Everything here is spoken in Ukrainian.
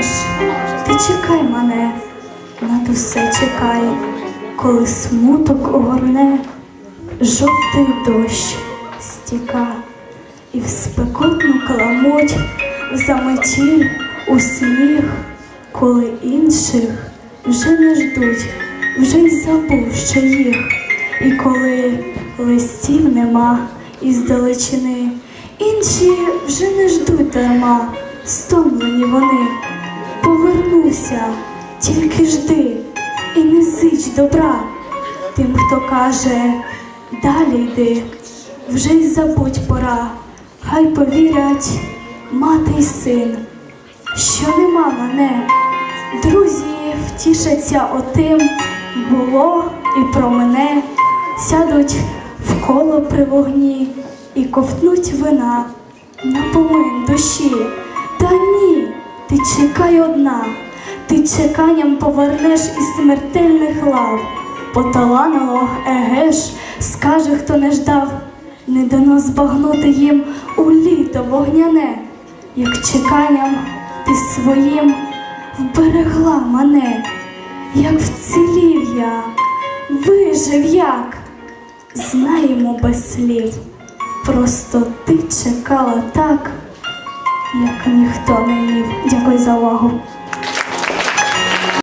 повернеш, ти чекай мене, над усе чекай, коли смуток огорне, жовтий дощ стіка, і в спекотну каламуть, в заметіль, у сніг, коли інших вже не ждуть, вже й забув, що їх, і коли листів нема із далечини, інші вже не ждуть дарма, стомлені вони. Повернуся, тільки жди і не зич добра. Тим, хто каже, далі йди, вже й забудь пора, хай повірять мати й син, що нема мене, друзі втішаться отим, було і про мене, сядуть в коло при вогні і ковтнуть вина на помин душі. Та ні, ти чекай одна, ти чеканням повернеш із смертельних лав. Поталанило, еге ж, скаже, хто не ждав, не дано збагнути їм у літо вогняне, як чеканням ти своїм вберегла мене, як вцілів я, вижив як, знаємо без слів. Просто ти чекала так, як ніхто не міг. Дякую за увагу.